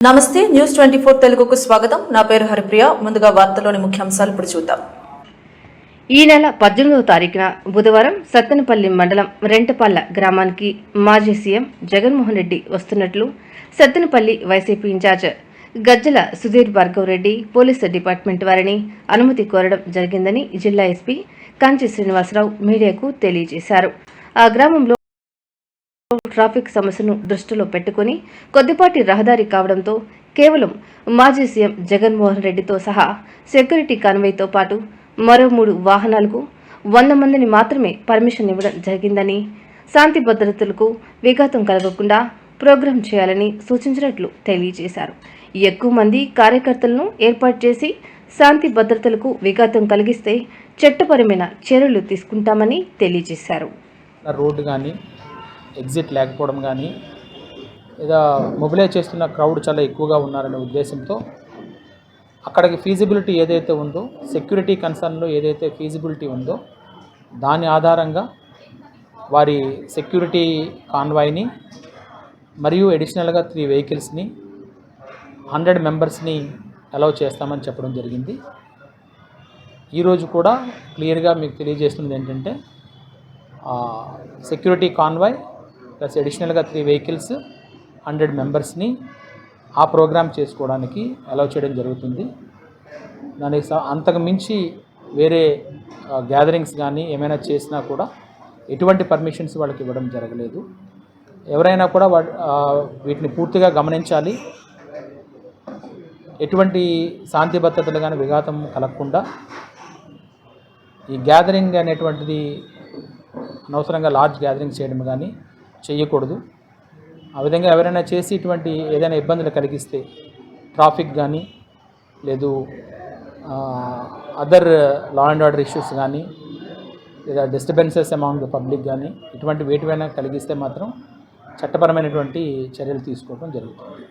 నమస్తే news twenty four తెలుగుకు స్వాగతం. నా పేరు హరిప్రియ. ముందుగా వార్తలోని ముఖ్యాంశాలు ఇప్పుడు చూద్దాం. ఈ నెల పద్దెనిమిదవ తారీఖున బుధవారం సత్తెనపల్లి మండలం రెంటపల్ల గ్రామానికి మాజీ సీఎం జగన్మోహన్ రెడ్డి వస్తున్నట్లు Sattenapalli YCP incharge Gajjala Sudheer Bhargav Reddy police department వారిని అనుమతి కోరడం జరిగిందని జిల్లా ఎస్పీ కాంచి శ్రీనివాసరావు మీడియాకు తెలియజేశారు. ఆ గ్రామంలో ట్రాఫిక్ సమస్యను దృష్టిలో పెట్టుకుని కొద్దిపాటి రహదారి కావడంతో కేవలం మాజీ సీఎం జగన్మోహన్ రెడ్డితో సహా సెక్యూరిటీ కాన్వేతో పాటు మరో మూడు వాహనాలకు వంద మందిని మాత్రమే పర్మిషన్ ఇవ్వడం జరిగిందని శాంతి భద్రతలకు విఘాతం కలగకుండా ప్రోగ్రాం చేయాలని సూచించినట్లు తెలియజేశారు. ఎక్కువ మంది కార్యకర్తలను ఏర్పాటు చేసి శాంతి భద్రతలకు విఘాతం కలిగిస్తే చట్టపరమైన చర్యలు తీసుకుంటామని తెలియజేశారు. రోడ్డు కానీ ఎగ్జిట్ లేకపోవడం కానీ లేదా మొబిలైజ్ చేస్తున్న క్రౌడ్ చాలా ఎక్కువగా ఉన్నారనే ఉద్దేశంతో అక్కడికి ఫీజిబిలిటీ ఏదైతే ఉందో సెక్యూరిటీ కన్సర్న్లో ఏదైతే ఫీజిబిలిటీ ఉందో దాని ఆధారంగా వారి సెక్యూరిటీ కాన్వాయ్ని మరియు అడిషనల్గా త్రీ వెహికల్స్ని హండ్రెడ్ మెంబర్స్ని అలౌ చేస్తామని చెప్పడం జరిగింది. ఈరోజు కూడా క్లియర్గా మీకు తెలియజేస్తుంది ఏంటంటే సెక్యూరిటీ కాన్వాయ్ ప్లస్ అడిషనల్గా త్రీ వెహికల్స్ హండ్రెడ్ మెంబర్స్ని ఆ ప్రోగ్రామ్ చేసుకోవడానికి అలౌ చేయడం జరుగుతుంది. దానికి స- అంతకు మించి వేరే గ్యాదరింగ్స్ కానీ ఏమైనా చేసినా కూడా ఎటువంటి పర్మిషన్స్ వాళ్ళకి ఇవ్వడం జరగలేదు. ఎవరైనా కూడా వా- వీటిని పూర్తిగా గమనించాలి. ఎటువంటి శాంతి భద్రతలు కానీ విఘాతం కలగకుండా ఈ గ్యాదరింగ్ అనేటువంటిది అనవసరంగా లార్జ్ గ్యాదరింగ్ చేయడం కానీ చేయకూడదు. ఆ విధంగా ఎవరైనా చేసి ఇటువంటి ఏదైనా ఇబ్బందులు కలిగిస్తే ట్రాఫిక్ కానీ లేదు other law and order issues కానీ లేదా డిస్టర్బెన్సెస్ అమాంగ్ ద పబ్లిక్ కానీ ఇటువంటి వేటివైనా కలిగిస్తే మాత్రం చట్టపరమైనటువంటి చర్యలు తీసుకోవడం జరుగుతుంది.